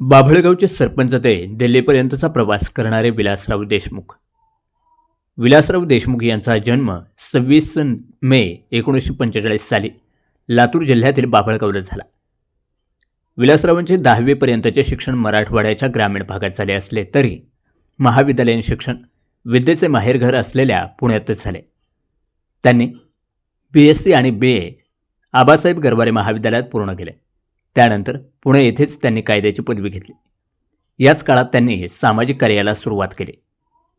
बाभळगावचे सरपंच ते दिल्लीपर्यंतचा प्रवास करणारे विलासराव देशमुख. विलासराव देशमुख यांचा जन्म सव्वीस मे एकोणीसशे पंचेचाळीस साली लातूर जिल्ह्यातील बाभळगावला झाला. विलासरावांचे दहावीपर्यंतचे शिक्षण मराठवाड्याच्या ग्रामीण भागात झाले असले तरी महाविद्यालयीन शिक्षण विद्येचे माहेरघर असलेल्या पुण्यातच झाले. त्यांनी बी एस सी आणि बी ए आबासाहेब गरवारे महाविद्यालयात पूर्ण केले. त्यानंतर पुणे येथेच त्यांनी कायद्याची पदवी घेतली. याच काळात त्यांनी सामाजिक कार्याला सुरुवात केली.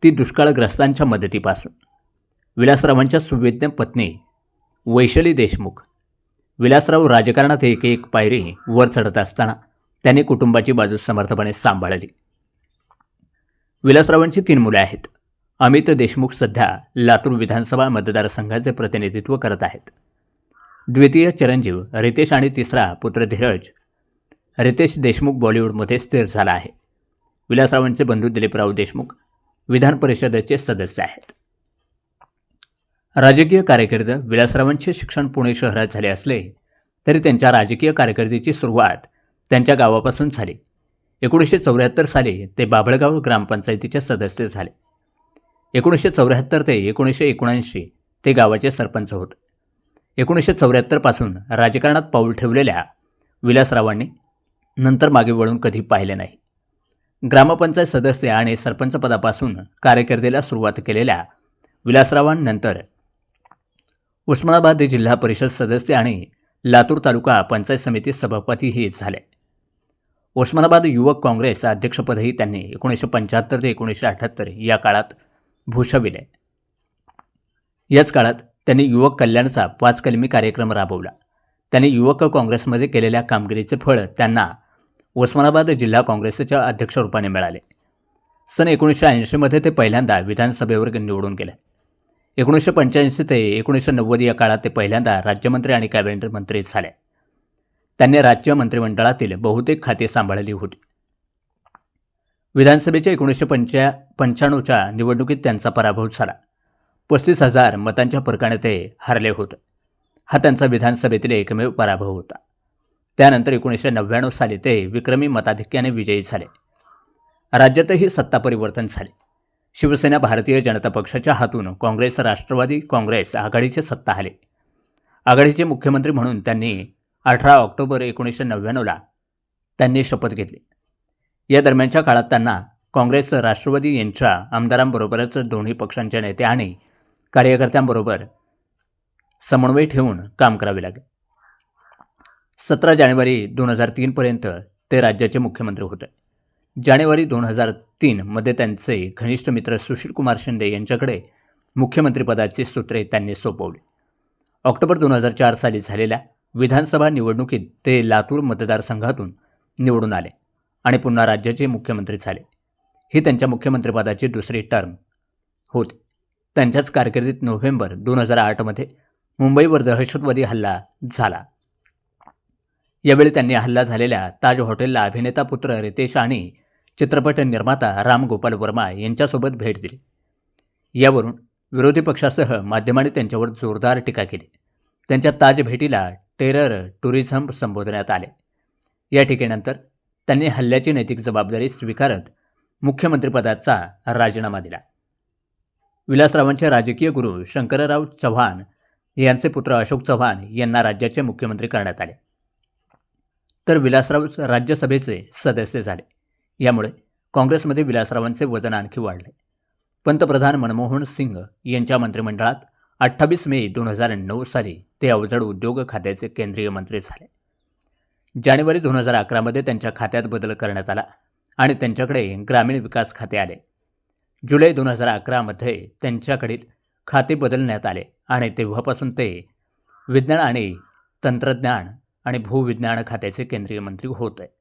ती दुष्काळग्रस्तांच्या मदतीपासून. विलासरावांच्या सुवेद्य पत्नी वैशाली देशमुख. विलासराव राजकारणात एक एक पायरी वर चढत असताना त्यांनी कुटुंबाची बाजू समर्थपणे सांभाळली. विलासरावांची तीन मुले आहेत. अमित देशमुख सध्या लातूर विधानसभा मतदारसंघाचे प्रतिनिधित्व करत आहेत. द्वितीय चिरंजीव रितेश आणि तिसरा पुत्र धीरज. रितेश देशमुख बॉलिवूडमध्ये स्थिर झाला आहे. विलासरावांचे बंधू दिलीपराव देशमुख विधान परिषदेचे सदस्य आहेत. राजकीय कारकीर्द विलासरावांचे शिक्षण पुणे शहरात झाले असले तरी त्यांच्या राजकीय कारकिर्दीची सुरुवात त्यांच्या गावापासून झाली. एकोणीसशे चौऱ्याहत्तर साली ते बाभळगाव ग्रामपंचायतीचे सदस्य झाले. एकोणीसशे चौऱ्याहत्तर ते एकोणीसशे एकोणऐंशी ते गावाचे सरपंच होते. एकोणीसशे चौऱ्याहत्तरपासून राजकारणात पाऊल ठेवलेल्या विलासरावांनी नंतर मागे वळून कधी पाहिले नाही. ग्रामपंचायत सदस्य आणि सरपंचपदापासून कार्यकर्तेला सुरुवात केलेल्या विलासरावांनंतर उस्मानाबाद जिल्हा परिषद सदस्य आणि लातूर तालुका पंचायत समिती सभापतीही झाले. उस्मानाबाद युवक काँग्रेस अध्यक्षपदही त्यांनी एकोणीसशे पंच्याहत्तर ते एकोणीसशे अठ्ठ्याहत्तर या काळात भूषविले. याच काळात त्यांनी युवक कल्याणचा पाच कलमी कार्यक्रम राबवला. त्यांनी युवक काँग्रेसमध्ये केलेल्या कामगिरीचे फळ त्यांना उस्मानाबाद जिल्हा काँग्रेसच्या अध्यक्षरूपाने मिळाले. सन एकोणीसशे ऐंशीमध्ये ते पहिल्यांदा विधानसभेवर निवडून गेले. एकोणीसशे पंच्याऐंशी ते एकोणीसशे नव्वद या काळात ते पहिल्यांदा राज्यमंत्री आणि कॅबिनेट मंत्री झाले. त्यांनी राज्य मंत्रिमंडळातील बहुतेक खाते सांभाळली होती. विधानसभेच्या एकोणीसशे पंच्या पंच्याण्णवच्या निवडणुकीत त्यांचा पराभव झाला. पस्तीस हजार मतांच्या फरकाने ते हरले होते. हा त्यांचा विधानसभेतील एकमेव पराभव होता. त्यानंतर एकोणीसशे नव्याण्णव साली ते विक्रमी मताधिक्याने विजयी झाले. राज्यातही सत्ता परिवर्तन झाले. शिवसेना भारतीय जनता पक्षाच्या हातून काँग्रेस राष्ट्रवादी काँग्रेस आघाडीचे सत्ता आले. आघाडीचे मुख्यमंत्री म्हणून त्यांनी अठरा ऑक्टोबर एकोणीसशे नव्याण्णवला त्यांनी शपथ घेतली. या दरम्यानच्या काळात त्यांना काँग्रेस राष्ट्रवादी यांच्या आमदारांबरोबरच दोन्ही पक्षांचे नेते आणि कार्यकर्त्यांबरोबर समन्वय ठेवून काम करावे लागेल. सतरा जानेवारी दोन हजार तीनपर्यंत ते राज्याचे मुख्यमंत्री होते. जानेवारी दोन हजार तीनमध्ये त्यांचे घनिष्ठ मित्र सुशीलकुमार शिंदे यांच्याकडे मुख्यमंत्रीपदाची सूत्रे त्यांनी सोपवली. ऑक्टोबर दोन हजार चार साली झालेल्या विधानसभा निवडणुकीत ते लातूर मतदारसंघातून निवडून आले आणि पुन्हा राज्याचे मुख्यमंत्री झाले. ही त्यांच्या मुख्यमंत्रीपदाची दुसरी टर्म होती. त्यांच्याच कारकिर्दीत नोव्हेंबर दोन हजार आठमध्ये मुंबईवर दहशतवादी हल्ला झाला. यावेळी त्यांनी हल्ला झालेल्या ताज हॉटेलला अभिनेता पुत्र रितेश आणि चित्रपट निर्माता राम गोपाल वर्मा यांच्यासोबत भेट दिली. यावरून विरोधी पक्षासह माध्यमांनी त्यांच्यावर जोरदार टीका केली. त्यांच्या ताज भेटीला टेरर टुरिझम संबोधण्यात आले. या टीकेनंतर त्यांनी हल्ल्याची नैतिक जबाबदारी स्वीकारत मुख्यमंत्रीपदाचा राजीनामा दिला. विलासरावांचे राजकीय गुरु शंकरराव चव्हाण यांचे पुत्र अशोक चव्हाण यांना राज्याचे मुख्यमंत्री करण्यात आले. तर विलासराव राज्यसभेचे सदस्य झाले. यामुळे काँग्रेसमध्ये विलासरावांचे वजन आणखी वाढले. पंतप्रधान मनमोहन सिंग यांच्या मंत्रिमंडळात अठ्ठावीस मे दोन हजार नऊ साली ते अवजड उद्योग खात्याचे केंद्रीय मंत्री झाले. जानेवारी दोन हजार अकरामध्ये त्यांच्या खात्यात बदल करण्यात आला आणि त्यांच्याकडे ग्रामीण विकास खाते आले. जुलै दोन हजार अकरामध्ये त्यांच्याकडील खाते बदलण्यात आले आणि तेव्हापासून ते विज्ञान आणि तंत्रज्ञान आणि भूविज्ञान खात्याचे केंद्रीय मंत्री होते.